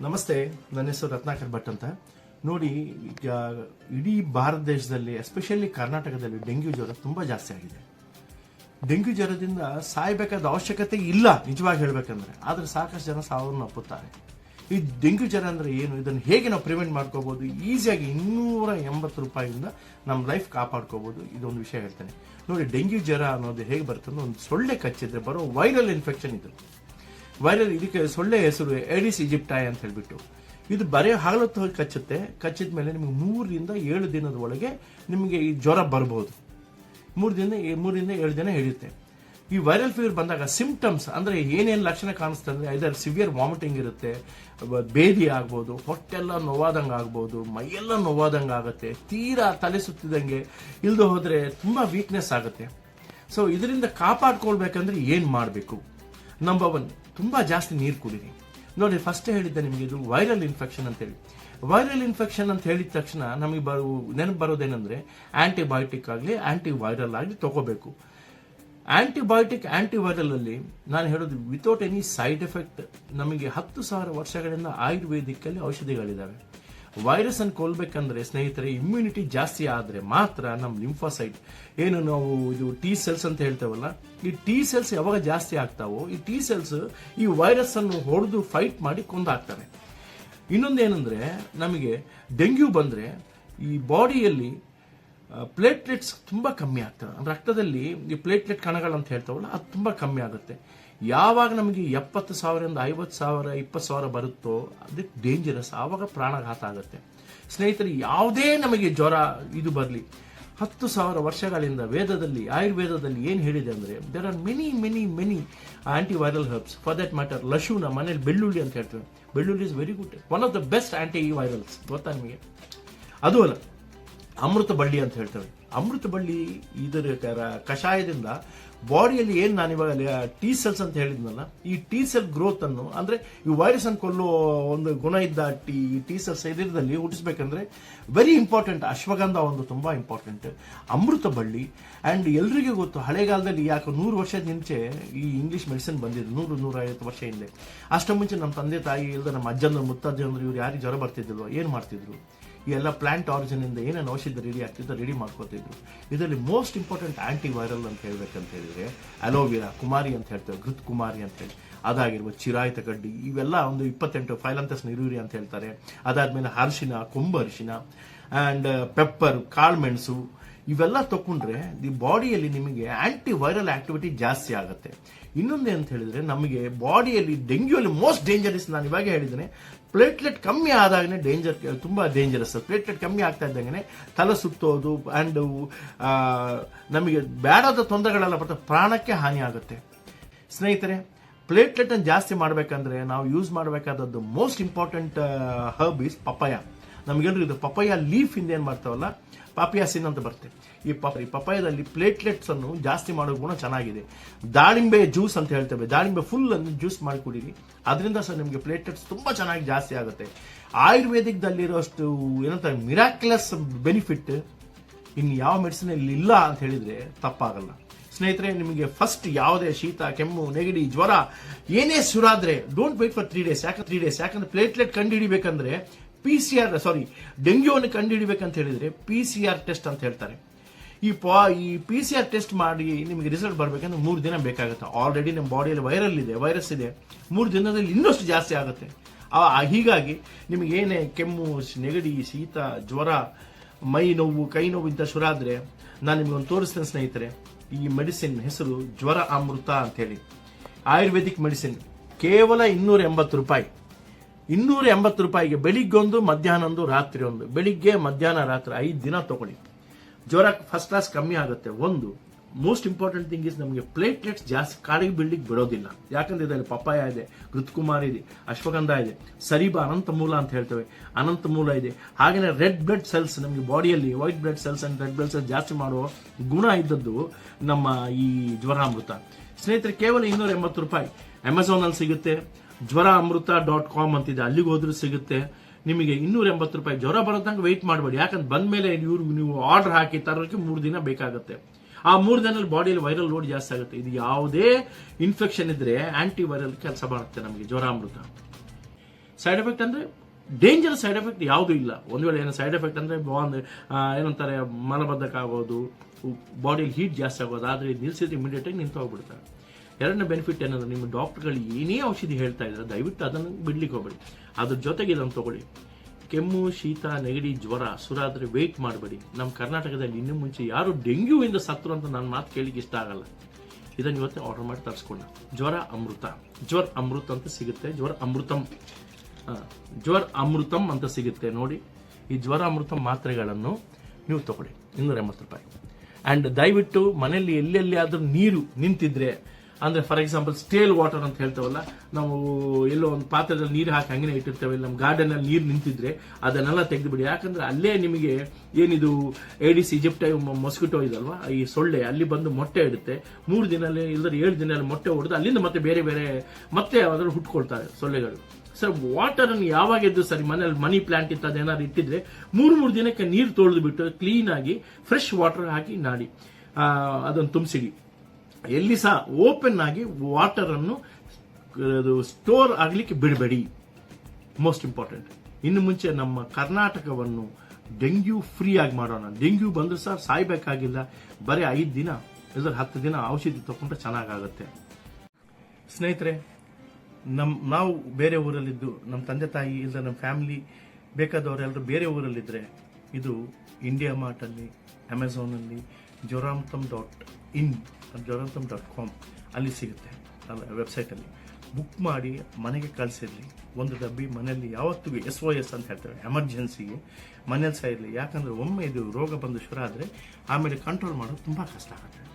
ನಮಸ್ತೆ, ನನ್ನ ಹೆಸರು ರತ್ನಾಕರ್ ಭಟ್ ಅಂತ. ನೋಡಿ, ಈಗ ಇಡೀ ಭಾರತ ದೇಶದಲ್ಲಿ ಎಸ್ಪೆಷಲಿ ಕರ್ನಾಟಕದಲ್ಲಿ ಡೆಂಗ್ಯೂ ಜ್ವರ ತುಂಬಾ ಜಾಸ್ತಿ ಆಗಿದೆ. ಡೆಂಗ್ಯೂ ಜ್ವರದಿಂದ ಸಾಯಬೇಕಾದ ಅವಶ್ಯಕತೆ ಇಲ್ಲ, ನಿಜವಾಗಿ ಹೇಳಬೇಕಂದ್ರೆ. ಆದರೆ ಸಾಕಷ್ಟು ಜನ ಸಾವನ್ನು ಒಪ್ಪುತ್ತಾರೆ ಈ ಡೆಂಗ್ಯೂ ಜ್ವರ ಅಂದ್ರೆ ಏನು? ಇದನ್ನು ಹೇಗೆ ನಾವು ಪ್ರಿವೆಂಟ್ ಮಾಡ್ಕೋಬೋದು? ಈಸಿಯಾಗಿ ಇನ್ನೂರ ಎಂಬತ್ತು ರೂಪಾಯಿಯಿಂದ ನಮ್ಮ ಲೈಫ್ ಕಾಪಾಡ್ಕೋಬೋದು. ಇದೊಂದು ವಿಷಯ ಹೇಳ್ತೇನೆ. ನೋಡಿ, ಡೆಂಗ್ಯೂ ಜ್ವರ ಅನ್ನೋದು ಹೇಗೆ ಬರುತ್ತೆ ಅಂದ್ರೆ, ಒಂದು ಸೊಳ್ಳೆ ಕಚ್ಚಿದ್ರೆ ಬರೋ ವೈರಲ್ ಇನ್ಫೆಕ್ಷನ್ ಇದು. ವೈರಲ್ ಇದಕ್ಕೆ ಸೊಳ್ಳೆ ಹೆಸರು ಎಡಿಸ್ ಈಜಿಪ್ಟಾಯ್ ಅಂತ ಹೇಳ್ಬಿಟ್ಟು. ಇದು ಬರೀ ಹಾಗಲತ್ತು ಹೋಗಿ ಕಚ್ಚುತ್ತೆ. ಕಚ್ಚಿದ ಮೇಲೆ ನಿಮಗೆ ಮೂರರಿಂದ ಏಳು ದಿನದ ಒಳಗೆ ನಿಮಗೆ ಈ ಜ್ವರ ಬರಬಹುದು ಮೂರು ದಿನ ಮೂರಿಂದ ಏಳು ದಿನ ಹಿಡಿಯುತ್ತೆ. ಈ ವೈರಲ್ ಫೀವರ್ ಬಂದಾಗ ಸಿಂಪ್ಟಮ್ಸ್ ಅಂದ್ರೆ ಏನೇನು ಲಕ್ಷಣ ಕಾಣಿಸ್ತದೆ ಅಂದರೆ ಇದರ ಸಿವಿಯರ್ ವಾಮಿಟಿಂಗ್ ಇರುತ್ತೆ ಬೇದಿ ಆಗ್ಬೋದು, ಹೊಟ್ಟೆಲ್ಲ ನೋವಾದಂಗೆ ಆಗ್ಬೋದು, ಮೈಯೆಲ್ಲ ನೋವಾದಂಗೆ ಆಗುತ್ತೆ, ತೀರಾ ತಲೆ ಸುತ್ತಿದಂಗೆ ಇಲ್ದು ಹೋದರೆ ತುಂಬಾ ವೀಕ್ನೆಸ್ ಆಗುತ್ತೆ. ಸೊ ಇದರಿಂದ ಕಾಪಾಡ್ಕೊಳ್ಬೇಕಂದ್ರೆ ಏನು ಮಾಡಬೇಕು? ನಂಬರ್ ಒನ್ ತುಂಬಾ ಜಾಸ್ತಿ ನೀರು ಕುಡೀರಿ. ನೋಡಿ ಫಸ್ಟ್ ಹೇಳಿದ್ದೆ ನಿಮಗೆ ಇದು ವೈರಲ್ ಇನ್ಫೆಕ್ಷನ್ ಅಂತ ಹೇಳಿ ವೈರಲ್ ಇನ್ಫೆಕ್ಷನ್ ಅಂತ ಹೇಳಿದ ತಕ್ಷಣ ನಮಗೆ ಬರೋ, ನೆನಪು ಬರೋದೇನೆಂದರೆ ಆ್ಯಂಟಿಬಯೋಟಿಕ್ ಆಗಲಿ ಆ್ಯಂಟಿವೈರಲ್ ವೈರಲ್ ಆಗಲಿ ತಗೋಬೇಕು. ಆ್ಯಂಟಿಬಯೋಟಿಕ್ ಆ್ಯಂಟಿವೈರಲಲ್ಲಿ ನಾನು ಹೇಳೋದು ವಿತೌಟ್ ಎನಿ ಸೈಡ್ ಎಫೆಕ್ಟ್ ನಮಗೆ ಹತ್ತು ಸಾವಿರ ವರ್ಷಗಳಿಂದ ಆಯುರ್ವೇದಿಕ್ ಅಲ್ಲಿ ಔಷಧಿಗಳಿದಾವೆ. ವೈರಸ್ ಅನ್ನು ಕೊಲ್ಬೇಕಂದ್ರೆ ಸ್ನೇಹಿತರೆ ಇಮ್ಯುನಿಟಿ ಜಾಸ್ತಿ ಆದ್ರೆ ಮಾತ್ರ ನಮ್ಮ ಲಿಂಫೋಸೈಟ್ ಏನು ನಾವು ಇದು ಟಿ ಸೆಲ್ಸ್ ಅಂತ ಹೇಳ್ತೇವಲ್ಲ, ಈ ಟಿ ಸೆಲ್ಸ್ ಯಾವಾಗ ಜಾಸ್ತಿ ಆಗ್ತಾವೋ, ಈ ಟಿ ಸೆಲ್ಸ್ ಈ ವೈರಸ್ ಅನ್ನು ಹೊಡೆದು ಫೈಟ್ ಮಾಡಿ ಕೊಂದಾಗ್ತವೆ. ಏನಂದ್ರೆ ನಮಗೆ ಡೆಂಗ್ಯೂ ಬಂದ್ರೆ ಈ ಬಾಡಿಯಲ್ಲಿ ಪ್ಲೇಟ್ಲೆಟ್ಸ್ ತುಂಬಾ ಕಮ್ಮಿ ಆಗ್ತವೆ. ರಕ್ತದಲ್ಲಿ ಈ ಪ್ಲೇಟ್ಲೆಟ್ ಕಣಗಳು ಅಂತ ಹೇಳ್ತಾವಲ್ಲ, ಅದು ತುಂಬಾ ಕಮ್ಮಿ ಆಗುತ್ತೆ. ಯಾವಾಗ ನಮಗೆ ಎಪ್ಪತ್ತು ಸಾವಿರದಿಂದ ಐವತ್ತು ಸಾವಿರ, ಇಪ್ಪತ್ತು ಸಾವಿರ ಬರುತ್ತೋ ಅದಕ್ಕೆ ಡೇಂಜರಸ್ ಆವಾಗ ಪ್ರಾಣಘಾತ ಆಗುತ್ತೆ. ಸ್ನೇಹಿತರೆ, ಯಾವುದೇ ನಮಗೆ ಜ್ವರ ಇದು ಬರಲಿ. ಹತ್ತು ಸಾವಿರ ವರ್ಷಗಳಿಂದ ವೇದದಲ್ಲಿ, ಆಯುರ್ವೇದದಲ್ಲಿ ಏನು ಹೇಳಿದೆ ಅಂದರೆ there are many many many antiviral viral herbs for that matter ಲಶುನ ಮನೇಲಿ ಬೆಳ್ಳುಳ್ಳಿ ಅಂತ ಹೇಳ್ತೇವೆ. ಬೆಳ್ಳುಳ್ಳಿ is very good one of the best antivirals ಗೊತ್ತಾ ನಿಮಗೆ? ಅದು ಅಲ್ಲ. ಅಮೃತ ಬಳ್ಳಿ ಅಂತ ಹೇಳ್ತೇವೆ. ಅಮೃತ ಬಳ್ಳಿ ಇದರ ಕಷಾಯದಿಂದ ಬಾಡಿಯಲ್ಲಿ ಏನು ನಾನು ಇವಾಗ ಟಿ ಸೆಲ್ಸ್ ಅಂತ ಹೇಳಿದ್ನಲ್ಲ, ಈ ಟಿ ಸೆಲ್ ಗ್ರೋತ್ ಅನ್ನು, ಅಂದ್ರೆ ಈ ವೈರಸ್ ಅನ್ನು ಕೊಲ್ಲುವ ಒಂದು ಗುಣ ಇದ್ದ ಟಿ ಟಿ ಸೆಲ್ ಶರೀರದಲ್ಲಿ ಹುಟ್ಟಿಸ್ಬೇಕಂದ್ರೆ ವೆರಿ ಇಂಪಾರ್ಟೆಂಟ್ ಅಶ್ವಗಂಧ ಒಂದು ತುಂಬಾ ಇಂಪಾರ್ಟೆಂಟ್ ಅಮೃತ ಬಳ್ಳಿ ಅಂಡ್ ಎಲ್ರಿಗೂ ಗೊತ್ತು, ಹಳೆಗಾಲದಲ್ಲಿ ಯಾಕೆ ನೂರು ವರ್ಷದ ಮುಂಚೆ ಈ ಇಂಗ್ಲಿಷ್ ಮೆಡಿಸಿನ್ ಬಂದಿದ್ದು, ನೂರು ನೂರೈವತ್ತು ವರ್ಷ ಹಿಂದೆ. ಅಷ್ಟು ಮುಂಚೆ ನಮ್ಮ ತಂದೆ ತಾಯಿ ಇಲ್ಲದೆ ನಮ್ಮ ಅಜ್ಜಂದ್ರು, ಮುತ್ತಜ್ಜಂದ್ರು, ಇವ್ರು ಯಾರಿಗೆ ಜ್ವರ ಬರ್ತಿದ್ದಿಲ್ವ? ಏನು ಮಾಡ್ತಿದ್ರು? ಈ ಎಲ್ಲ ಪ್ಲಾಂಟ್ ಆರಿಜಿನ್ ಇಂದ ಏನೇನು ಔಷಧಿ ರೆಡಿ ಆಗ್ತಿದ್ದು ರೆಡಿ ಮಾಡ್ಕೋತಿದ್ರು. ಇದರಲ್ಲಿ ಮೋಸ್ಟ್ ಇಂಪಾರ್ಟೆಂಟ್ ಆಂಟಿ ವೈರಲ್ ಅಂತ ಹೇಳ್ಬೇಕಂತ ಹೇಳಿದ್ರೆ ಅಲೋವೆರಾ ಕುಮಾರಿ ಅಂತ ಹೇಳ್ತೇವೆ ಘೃತ್ ಕುಮಾರಿ ಅಂತ ಹೇಳಿ. ಅದಾಗಿರ್ಬೋದು ಚಿರಾಯಿತ ಕಡ್ಡಿ ಇವೆಲ್ಲ ಒಂದು ಇಪ್ಪತ್ತೆಂಟು ಫೈಲಂತಸ್ ನಿರೂರಿ ಅಂತ ಹೇಳ್ತಾರೆ. ಅದಾದ್ಮೇಲೆ ಅರಿಶಿನ, ಕೊಂಬು ಅರಿಶಿನ ಅಂಡ್ ಪೆಪ್ಪರ್ ಕಾಳ್ಮೆಣಸು ಇವೆಲ್ಲ ತಕೊಂಡ್ರೆ ದಿ ಬಾಡಿಯಲ್ಲಿ ನಿಮಗೆ ಆಂಟಿ ವೈರಲ್ ಆಕ್ಟಿವಿಟಿ ಜಾಸ್ತಿ ಆಗುತ್ತೆ. ಇನ್ನೊಂದೇ ಅಂತ ಹೇಳಿದ್ರೆ ನಮಗೆ ಬಾಡಿಯಲ್ಲಿ ಡೆಂಗ್ಯೂ ಅಲ್ಲಿ ಮೋಸ್ಟ್ ಡೇಂಜರಸ್ ನಾನು ಇವಾಗ ಹೇಳಿದ್ದೇನೆ. ಪ್ಲೇಟ್ಲೆಟ್ ಕಮ್ಮಿ ಆದಾಗನೆ ಡೇಂಜರ್ ತುಂಬಾ ಡೇಂಜರಸ್ ಪ್ಲೇಟ್ಲೆಟ್ ಕಮ್ಮಿ ಆಗ್ತಾ ಇದ್ದಂಗೆ ತಲೆ ಸುತ್ತೋದು ಅಂಡ್ ನಮಗೆ ಬೇಡದ ತೊಂದರೆಗಳೆಲ್ಲ ಬರ್ತದೆ ಪ್ರಾಣಕ್ಕೆ ಹಾನಿ ಆಗುತ್ತೆ. ಸ್ನೇಹಿತರೆ ಪ್ಲೇಟ್ಲೆಟ್ ಅನ್ನು ಜಾಸ್ತಿ ಮಾಡಬೇಕಂದ್ರೆ ನಾವು use ಮಾಡಬೇಕಾದದ್ದು most important herb is papaya ನಮಗೆಲ್ಲರೂ ಇದು ಪಪಾಯ ಲೀಫ್ ಇಂದ ಏನ್ ಮಾಡ್ತಾವಲ್ಲ ಪಾಪಿಯಾಸಿನ್ ಅಂತ ಬರುತ್ತೆ. ಈ ಪಪ, ಈ ಪಪಾಯದಲ್ಲಿ ಪ್ಲೇಟ್ಲೆಟ್ಸ್ ಅನ್ನು ಜಾಸ್ತಿ ಮಾಡೋ ಗುಣ ಚೆನ್ನಾಗಿದೆ. ದಾಳಿಂಬೆ ಜ್ಯೂಸ್ ಅಂತ ಹೇಳ್ತೇವೆ. ದಾಳಿಂಬೆ ಫುಲ್ ಅನ್ನು ಜ್ಯೂಸ್ ಮಾಡಿ ಕುಡೀರಿ ಅದರಿಂದ ಸಹ ನಿಮಗೆ ಪ್ಲೇಟ್ಲೆಟ್ಸ್ ತುಂಬ ಚೆನ್ನಾಗಿ ಜಾಸ್ತಿ ಆಗುತ್ತೆ. ಆಯುರ್ವೇದಿಕ್ದಲ್ಲಿರೋಷ್ಟು ಏನಂತ ಮಿರಾಕ್ಯುಲಸ್ ಬೆನಿಫಿಟ್ ಇನ್ನು ಯಾವ ಮೆಡಿಸಿನ್ ಇಲ್ಲಿ ಇಲ್ಲ ಅಂತ ಹೇಳಿದ್ರೆ ತಪ್ಪಾಗಲ್ಲ. ಸ್ನೇಹಿತರೆ, ನಿಮಗೆ ಫಸ್ಟ್ ಯಾವುದೇ ಶೀತ, ಕೆಮ್ಮು, ನೆಗಡಿ, ಜ್ವರ, ಏನೇ ಸುರಾದ್ರೆ don't wait for three days ಯಾಕಂದ್ರೆ ತ್ರೀ ಡೇಸ್ ಯಾಕಂದ್ರೆ ಪ್ಲೇಟ್ಲೆಟ್ ಕಂಡು ಹಿಡಿಬೇಕಂದ್ರೆ ಪಿ ಸಿ ಆರ್ ಸಾರಿ ಡೆಂಗ್ಯೂವನ್ನು ಕಂಡು ಹಿಡಿಬೇಕಂತ ಹೇಳಿದ್ರೆ ಪಿ ಸಿ ಆರ್ ಟೆಸ್ಟ್ ಅಂತ ಹೇಳ್ತಾರೆ. ಈ ಪಾ, ಈ ಪಿ ಸಿ ಆರ್ ಟೆಸ್ಟ್ ಮಾಡಿ ನಿಮಗೆ ರಿಸಲ್ಟ್ ಬರಬೇಕಂದ್ರೆ ಮೂರು ದಿನ ಬೇಕಾಗುತ್ತೆ. ಆಲ್ರೆಡಿ ನಮ್ಮ ಬಾಡಿಯಲ್ಲಿ ವೈರಲ್ ಇದೆ ವೈರಸ್ ಇದೆ. ಮೂರು ದಿನದಲ್ಲಿ ಇನ್ನಷ್ಟು ಜಾಸ್ತಿ ಆಗುತ್ತೆ. ಹೀಗಾಗಿ ನಿಮಗೆ ಏನೇ ಕೆಮ್ಮು, ನೆಗಡಿ, ಶೀತ, ಜ್ವರ, ಮೈ ನೋವು, ಕೈ ನೋವು ಇಂಥ ಆದರೆ ನಾನು ನಿಮಗೊಂದು ತೋರಿಸ್ತೇನೆ ಸ್ನೇಹಿತರೆ. ಈ ಮೆಡಿಸಿನ್ ಹೆಸರು ಜ್ವರ ಅಮೃತ ಅಂತ ಹೇಳಿ. ಆಯುರ್ವೇದಿಕ್ ಮೆಡಿಸಿನ್ ಕೇವಲ ಇನ್ನೂರ ಎಂಬತ್ತು ರೂಪಾಯಿ. ಇನ್ನೂರ ಎಂಬತ್ತು ರೂಪಾಯಿಗೆ ಬೆಳಿಗ್ಗೊಂದು ಮಧ್ಯಾಹ್ನ ಒಂದು ರಾತ್ರಿ ಒಂದು ಬೆಳಿಗ್ಗೆ, ಮಧ್ಯಾಹ್ನ, ರಾತ್ರಿ ಐದು ದಿನ ತಗೊಳ್ಳಿ. ಜ್ವರ ಫಸ್ಟ್ ಕ್ಲಾಸ್ ಕಮ್ಮಿ ಆಗುತ್ತೆ. ಒಂದು ಮೋಸ್ಟ್ ಇಂಪಾರ್ಟೆಂಟ್ ಥಿಂಗ್ ಇಸ್ ನಮಗೆ ಪ್ಲೇಟ್ಲೆಟ್ಸ್ ಜಾಸ್ತಿ ಕಾಡಿಗೆ ಬೀಳ್ಲಿಕ್ಕೆ ಬಿಡೋದಿಲ್ಲ. ಯಾಕಂದ್ರೆ ಇದರಲ್ಲಿ ಪಪ್ಪಾಯ ಇದೆ ಋತುಕುಮಾರ್ ಇದೆ, ಅಶ್ವಗಂಧ ಇದೆ, ಸರಿಬ ಅನಂತ ಮೂಲ ಅಂತ ಹೇಳ್ತೇವೆ. ಅನಂತ ಮೂಲ ಇದೆ. ಹಾಗೆಯೇ ರೆಡ್ ಬ್ಲಡ್ ಸೆಲ್ಸ್ ನಮಗೆ ಬಾಡಿಯಲ್ಲಿ white blood cells and red blood cells ಜಾಸ್ತಿ ಮಾಡುವ ಗುಣ ಇದ್ದದ್ದು ನಮ್ಮ ಈ ಜ್ವರಾಮೃತ. ಸ್ನೇಹಿತರೆ, ಕೇವಲ ಇನ್ನೂರ ಎಂಬತ್ತು ರೂಪಾಯಿ ಅಮೆಝಾನಲ್ಲಿ ಸಿಗುತ್ತೆ. ಜ್ವರ ಅಮೃತ ಡಾಟ್ ಕಾಮ್ ಅಂತಿದೆ. ಅಲ್ಲಿಗೆ ಹೋದ್ರೂ ಸಿಗುತ್ತೆ. ನಿಮಗೆ ಇನ್ನೂರ ಎಂಬತ್ತು ರೂಪಾಯಿ ಜ್ವರ ಬರೋದಂಗೆ ವೆಯ್ಟ್ ಮಾಡಬೇಡಿ. ಯಾಕಂದ್ರೆ ಬಂದ್ಮೇಲೆ ಇವ್ರು ನೀವು ಆರ್ಡರ್ ಹಾಕಿ ತರೋಕ್ಕೆ ಮೂರು ದಿನ ಬೇಕಾಗುತ್ತೆ. ಆ ಮೂರು ದಿನದಲ್ಲಿ ಬಾಡಿಯಲ್ಲಿ ವೈರಲ್ ಲೋಡ್ ಜಾಸ್ತಿ ಆಗುತ್ತೆ. ಇದು ಯಾವುದೇ ಇನ್ಫೆಕ್ಷನ್ ಇದ್ರೆ ಆಂಟಿ ವೈರಲ್ ಕೆಲಸ ಮಾಡುತ್ತೆ ನಮಗೆ ಜ್ವರ ಅಮೃತ ಸೈಡ್ ಎಫೆಕ್ಟ್ ಅಂದ್ರೆ ಡೇಂಜರ್ ಸೈಡ್ ಎಫೆಕ್ಟ್ ಯಾವುದೂ ಇಲ್ಲ. ಒಂದು ವೇಳೆ ಏನೋ ಸೈಡ್ ಎಫೆಕ್ಟ್ ಅಂದ್ರೆ ಬಾಂದ್ ಏನಂತಾರೆ ಮಲಬದ್ಧಕ ಆಗೋದು ಬಾಡಿಲಿ ಹೀಟ್ ಜಾಸ್ತಿ ಆಗೋದು, ಆದರೆ ನಿಲ್ಸಿದ್ರೆ ಇಮಿಡಿಯೇಟ್ ಆಗಿ ನಿಂತು ಹೋಗ್ಬಿಡ್ತಾರೆ ಎರಡನೇ ಬೆನಿಫಿಟ್ ಏನಂದ್ರೆ ನಿಮ್ಮ ಡಾಕ್ಟರ್ಗಳು ಏನೇ ಔಷಧಿ ಹೇಳ್ತಾ ಇದ್ದಾರೆ, ದಯವಿಟ್ಟು ಅದನ್ನು ಬಿಡ್ಲಿಕ್ಕೆ ಹೋಗ್ಬೇಡಿ. ಅದ್ರ ಜೊತೆಗೆ ಇದನ್ನು ತಗೊಳ್ಳಿ. ಕೆಮ್ಮು, ಶೀತ, ನೆಗಡಿ, ಜ್ವರ ಸುರಾದ್ರೆ ವೇಟ್ ಮಾಡಬೇಡಿ. ನಮ್ಮ ಕರ್ನಾಟಕದಲ್ಲಿ ಇನ್ನು ಮುಂಚೆ ಯಾರು ಡೆಂಗ್ಯೂವಿಂದ ಸತ್ರು ಅಂತ ನನ್ನ ಮಾತು ಕೇಳಿಕ್ಕೆ ಇಷ್ಟ ಆಗಲ್ಲ. ಇದನ್ನು ಇವತ್ತೇ ಆರ್ಡರ್ ಮಾಡಿ ತರಿಸ್ಕೊಂಡ ಜ್ವರ, ಅಮೃತ. ಜ್ವರ, ಅಮೃತ ಅಂತ ಸಿಗುತ್ತೆ. ಜ್ವರ, ಅಮೃತಂ. ಜ್ವರ, ಅಮೃತಂ ಅಂತ ಸಿಗುತ್ತೆ. ನೋಡಿ, ಈ ಜ್ವರ, ಅಮೃತ ಮಾತ್ರೆಗಳನ್ನು ನೀವು ತಗೊಳ್ಳಿ. ಇನ್ನೂರ ಎಂಬತ್ತು ರೂಪಾಯಿ. ಆ್ಯಂಡ್ ದಯವಿಟ್ಟು ಮನೆಯಲ್ಲಿ ಎಲ್ಲೆಲ್ಲಿ ಆದರೂ ನೀರು ನಿಂತಿದ್ರೆ ಅಂದ್ರೆ ಫಾರ್ ಎಕ್ಸಾಂಪಲ್ ಸ್ಟೇಲ್ ವಾಟರ್ ಅಂತ ಹೇಳ್ತೇವಲ್ಲ, ನಾವು ಎಲ್ಲೋ ಒಂದು ಪಾತ್ರದಲ್ಲಿ ನೀರು ಹಾಕಿ ಹಂಗೆ ಇಟ್ಟಿರ್ತೇವೆ ನಮ್ಮ ಗಾರ್ಡನ್ ಅಲ್ಲಿ ನೀರು ನಿಂತಿದ್ರೆ ಅದನ್ನೆಲ್ಲ ತೆಗೆದುಬಿಡಿ. ಯಾಕಂದ್ರೆ ಅಲ್ಲೇ ನಿಮಗೆ ಏನಿದು ಏಡಿಸ್ ಇಜಿಪ್ಟ್ ಮೊಸ್ಕಿಟೋ ಇದಲ್ವಾ? ಈ ಸೊಳ್ಳೆ, ಅಲ್ಲಿ ಬಂದು ಮೊಟ್ಟೆ ಇಡುತ್ತೆ. ಮೂರು ದಿನ ಇಲ್ಲದ್ರೆ ಏಳು ದಿನ ಮೊಟ್ಟೆ ಹೊಡೆದು ಅಲ್ಲಿಂದ ಮತ್ತೆ ಬೇರೆ ಬೇರೆ ಮತ್ತೆ ಅದ್ರಲ್ಲಿ ಹುಟ್ಕೊಳ್ತಾರೆ ಸೊಳ್ಳೆಗಳು. ಸರ್ ವಾಟರ್ ಅನ್ನು ಯಾವಾಗ ಎದ್ದು ಸರಿ ಮನೇಲಿ ಮನಿ ಪ್ಲಾಂಟ್ ಇತ್ತು ಏನಾದ್ರು ಇಟ್ಟಿದ್ರೆ, ಮೂರು ಮೂರು ದಿನಕ್ಕೆ ನೀರು ತೊಳೆದು ಬಿಟ್ಟು ಕ್ಲೀನ್ ಆಗಿ ಫ್ರೆಶ್ ವಾಟರ್ ಹಾಕಿ ನಾಡಿ. ಅದನ್ನು ತುಂಬಿಸಿಡಿ. ಎಲ್ಲಿ ಸಹ ಓಪನ್ ಆಗಿ ವಾಟರ್ ಅನ್ನು ಸ್ಟೋರ್ ಆಗಲಿಕ್ಕೆ ಬಿಡಬೇಡಿ. Most important. ಇನ್ನು ಮುಂಚೆ ನಮ್ಮ ಕರ್ನಾಟಕವನ್ನು ಡೆಂಗ್ಯೂ ಫ್ರೀ ಆಗಿ ಮಾಡೋಣ. ಡೆಂಗ್ಯೂ ಬಂದ್ರೆ ಸಹ ಸಾಯ್ಬೇಕಾಗಿಲ್ಲ. ಬರೀ ಐದು ದಿನ ಇದ್ರ ಹತ್ತು ದಿನ ಔಷಧಿ ತಗೊಂಡ್ರೆ ಚೆನ್ನಾಗಾಗುತ್ತೆ. ಸ್ನೇಹಿತರೆ, ನಮ್, ನಾವು ಬೇರೆ ಊರಲ್ಲಿದ್ದು ನಮ್ಮ ತಂದೆ ತಾಯಿ ಇಲ್ಲ ನಮ್ಮ ಫ್ಯಾಮಿಲಿ ಬೇಕಾದವರೆಲ್ಲರೂ ಬೇರೆ ಊರಲ್ಲಿದ್ದರೆ ಇದು ಇಂಡಿಯಾ ಮಾರ್ಟಲ್ಲಿ ಅಮೆಝಾನಲ್ಲಿ ಜೋರಾಮ್ತಮ್ ಡಾಟ್ ಇನ್ ಜೊರಾಮ್ತಮ್ ಡಾಟ್ ಕಾಮ್ ಅಲ್ಲಿ ಸಿಗುತ್ತೆ ಅಲ್ಲ. ವೆಬ್ಸೈಟಲ್ಲಿ ಬುಕ್ ಮಾಡಿ, ಮನೆಗೆ ಕಳಿಸಿರಲಿ. ಒಂದು ಡಬ್ಬಿ ಮನೆಯಲ್ಲಿ ಯಾವತ್ತಿಗೂ ಎಸ್ ಒ ಎಸ್ ಅಂತ ಹೇಳ್ತೇವೆ ಎಮರ್ಜೆನ್ಸಿಗೆ ಮನೇಲಿ ಸಹ ಇರಲಿ. ಯಾಕಂದರೆ ಒಮ್ಮೆ ಇದು ರೋಗ ಬಂದು ಶುರು ಆದರೆ ಆಮೇಲೆ ಕಂಟ್ರೋಲ್ ಮಾಡೋದು ತುಂಬ ಕಷ್ಟ ಆಗುತ್ತೆ.